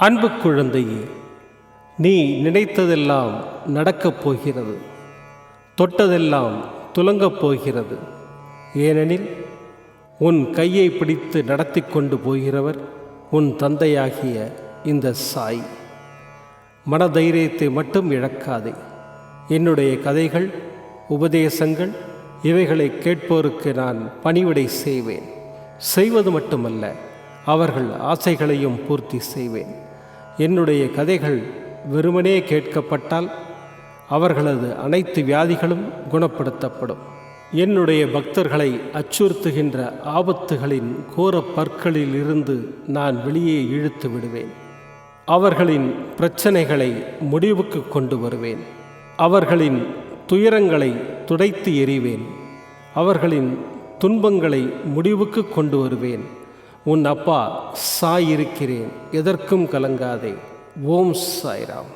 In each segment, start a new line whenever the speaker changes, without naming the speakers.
அன்பு குழந்தையே நீ நினைத்ததெல்லாம் நடக்கப் போகிறது தொட்டதெல்லாம் துலங்கப் போகிறது. ஏனெனில் உன் கையை பிடித்து நடத்தி கொண்டு போகிறவர் உன் தந்தையாகிய இந்த சாய். மனதைரியத்தை மட்டும் இழக்காதே. என்னுடைய கதைகள் உபதேசங்கள் இவைகளை கேட்போருக்கு நான் பணிவிடை செய்வேன். செய்வது மட்டுமல்ல அவர்கள் ஆசைகளையும் பூர்த்தி செய்வேன். என்னுடைய கதைகள் வெறுமனே கேட்கப்பட்டால் அவர்களது அனைத்து வியாதிகளும் குணப்படுத்தப்படும். என்னுடைய பக்தர்களை அச்சுறுத்துகின்ற ஆபத்துகளின் கோர பற்களில் இருந்து நான் வெளியே இழுத்து விடுவேன். அவர்களின் பிரச்சனைகளை முடிவுக்கு கொண்டு வருவேன். அவர்களின் துயரங்களை துடைத்து எறிவேன். அவர்களின் துன்பங்களை முடிவுக்கு கொண்டு வருவேன். உன் அப்பா சாய் இருக்கிறேன் எதற்கும் கலங்காதே. ஓம் சாய்ராம்.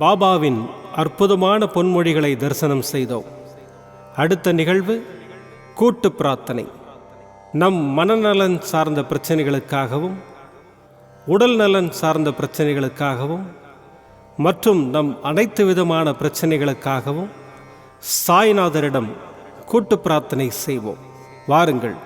பாபாவின் அற்புதமான பொன்மொழிகளை தரிசனம் செய்தோம். அடுத்த நிகழ்வு கூட்டு பிரார்த்தனை. நம் மனநலன் சார்ந்த பிரச்சனைகளுக்காகவும் உடல் நலன் சார்ந்த பிரச்சனைகளுக்காகவும் மற்றும் நம் அனைத்து விதமான பிரச்சனைகளுக்காகவும் சாய்நாதரிடம் கூட்டு பிரார்த்தனை செய்வோம். வாருங்கள்.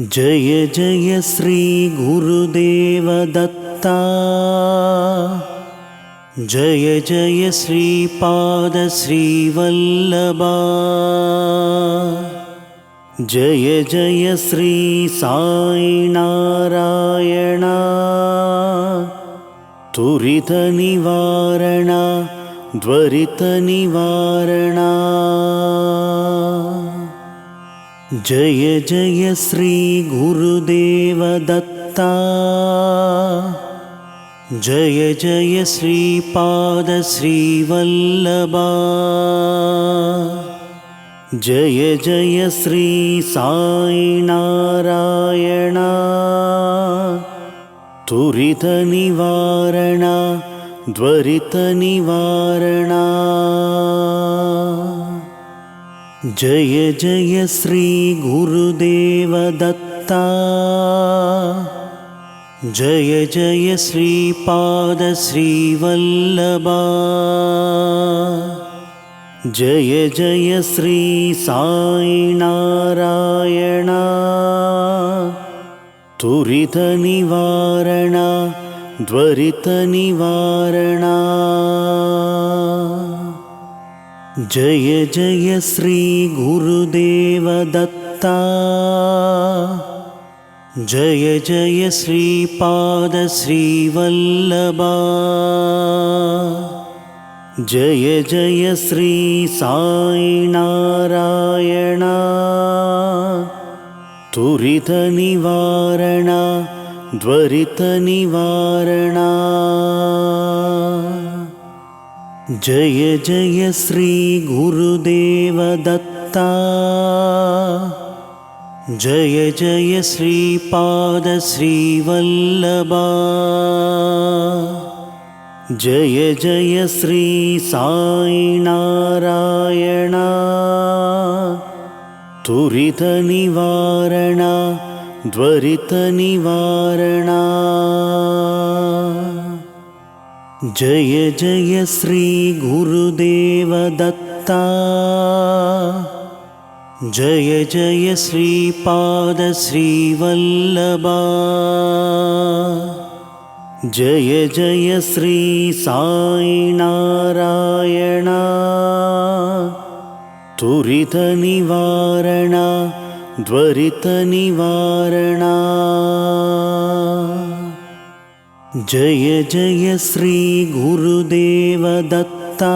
जय जय श्रीगुरुदेवदत्ता जय जय श्रीपादश्रीवल्लभा जय जय श्री साईनारायण त्वरितनिवारण जय जय श्री गुरुदेव दत्ता जय जय श्रीपाद श्रीवल्लभा। जय जय श्री साईनारायण त्वरितनिवारण जय जय श्री गुरुदेव दत्ता जय जय श्रीपाद श्रीवल्लभा। जय जय श्री तुरितनिवारण त्वरितनिवारण जय जय श्री गुरुदेव दत्ता जय जय श्रीपाद श्रीवल्लभा। जय जय श्री साईनारायण। तुरितनिवारण त्वरितनिवारण जय जय श्री गुरुदेव दत्ता जय जय श्रीपाद श्रीवल्लभा। जय जय श्री तुरितनिवारण त्वरितनिवारण जय जय श्री गुरुदेव दत्ता जय जय श्रीपाद श्रीवल्लभा। जय जय श्री तुरितनिवारण त्वरितनिवारण जय जय श्री गुरुदेव दत्ता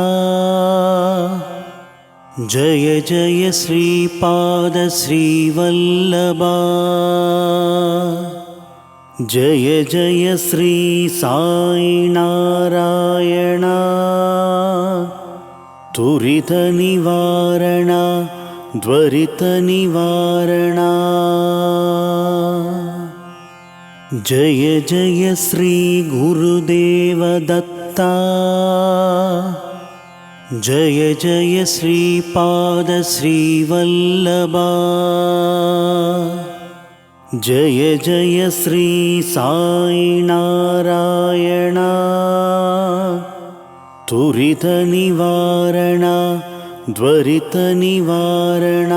जय जय श्रीपाद श्रीवल्लभा। जय जय श्री साईनारायण तुरितनिवारण त्वरितनिवारण जय जय श्री गुरुदेव दत्ता जय जय श्रीपाद श्रीवल्लभा। जय जय श्री साईनारायण तुरितनिवारण त्वरितनिवारण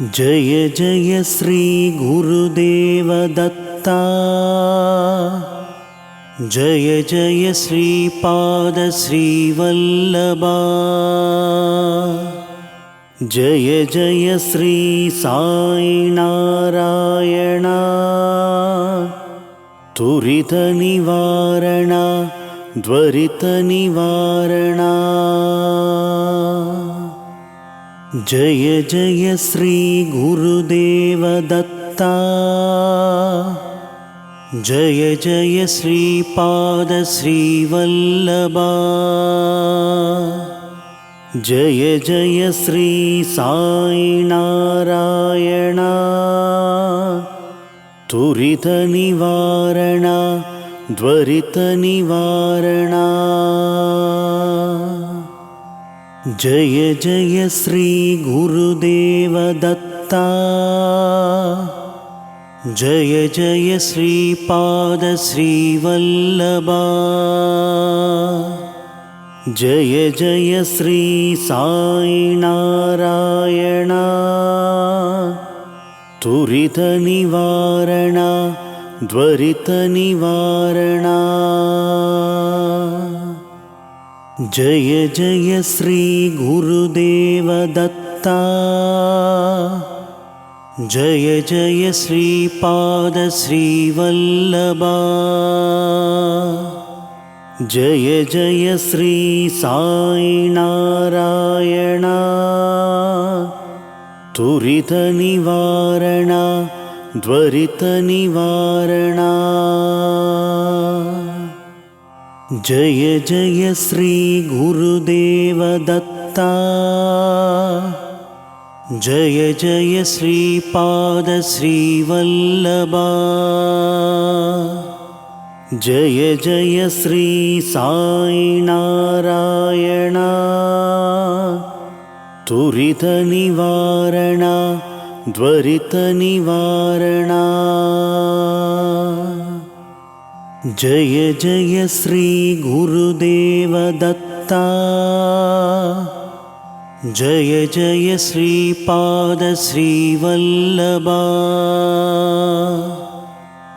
जय जय श्री गुरुदेव दत्ता जय जय श्रीपाद श्रीवल्लभा। जय जय श्री साईनारायण तुरितनिवारण त्वरितनिवारण जय जय श्री गुरुदेव दत्ता जय जय श्रीपाद श्रीवल्लभा। जय जय श्री तुरितनिवारण त्वरितनिवारण जय जय श्री गुरुदेव दत्ता जय जय श्रीपाद श्रीवल्लभा। जय जय श्री साईनारायण। तुरितनिवारण त्वरितनिवारण जय जय श्री गुरुदेव दत्ता दत्ता जय जय श्रीपादश्रीवल्लभा जय जय श्री त्वरितनिवारणा त्वरितनिवारणा जय जय श्रीगुरुदेवदत्ता जय जय श्रीपादश्रीवल्लभा जय जय श्री साईनारायणा त्वरितनिवारणा त्वरितनिवारणा जय जय श्रीगुरुदेवदत्ता जय जय श्रीपादश्रीवल्लभा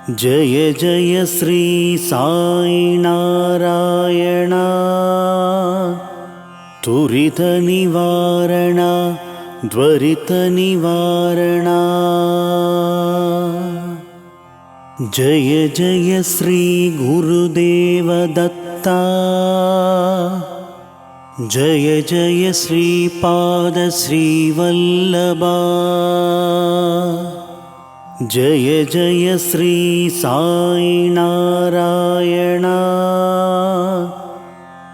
जय जय श्री साईनारायणा। त्वरितनिवारणा त्वरितनिवारणा जय जय श्रीगुरुदेवदत्ता जय जय श्रीपादश्रीवल्लभा जय जय श्री साईनारायणा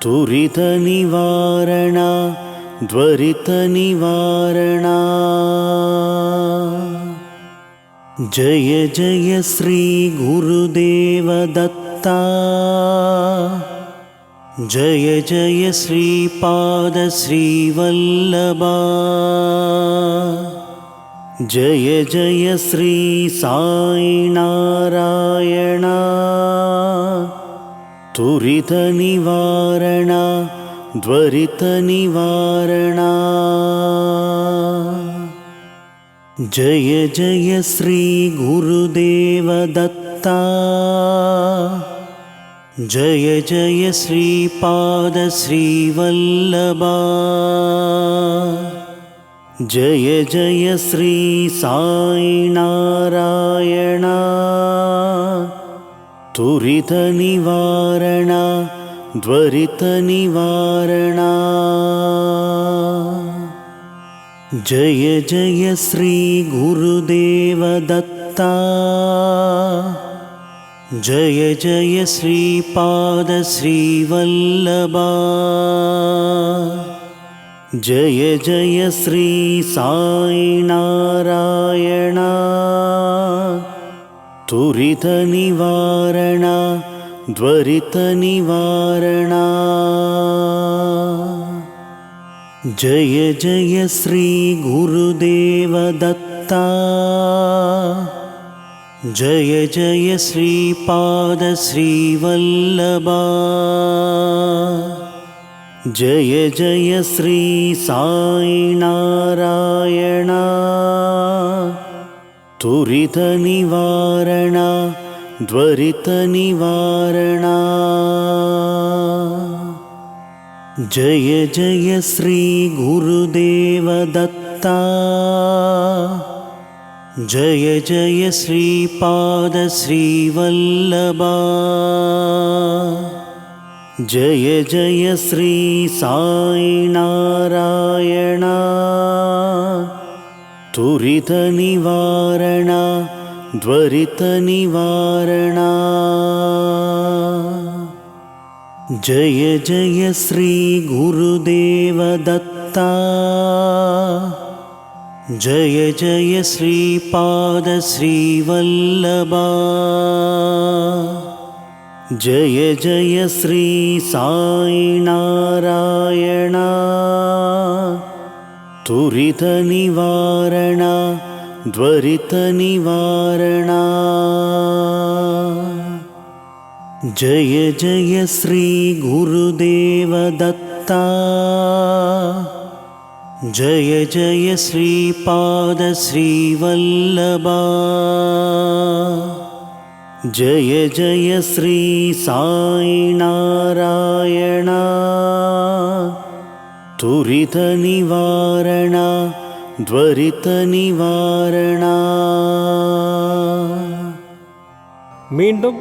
त्वरितनिवारणा त्वरितनिवारणा जय जय श्रीगुरुदेवदत्ता जय जय श्रीपादश्रीवल्लभा जय जय श्री त्वरितनिवारणा त्वरितनिवारणा जय जय श्रीगुरुदेवदत्ता जय जय श्रीपादश्रीवल्लभा जय जय श्री त्वरितनिवारणा त्वरितनिवारणा जय जय श्रीगुरुदेवदत्ता जय जय श्रीपादश्रीवल्लभा जय जय श्री साईनारायणा। त्वरितनिवारणा त्वरितनिवारणा जय जय श्रीगुरुदेवदत्ता जय जय श्रीपादश्रीवल्लभा जय जय श्री साईनारायणा। त्वरितनिवारणा त्वरितनिवारणा जय जय श्रीगुरुदेवदत्ता जय जय श्रीपादश्रीवल्लभा जय जय श्री साईनारायणा त्वरितनिवारणा त्वरितनिवारणा जय जय श्रीगुरुदेवदत्ता जय जय श्रीपादश्रीवल्लभा जय जय श्री त्वरितनिवारणा त्वरितनिवारणा जय जय श्रीगुरुदेवदत्ता जय जय श्रीपादश्रीवल्लभा जय जय श्री साईनारायणा त्वरितनिवारणा त्वरितनिवारणा
மீண்டும்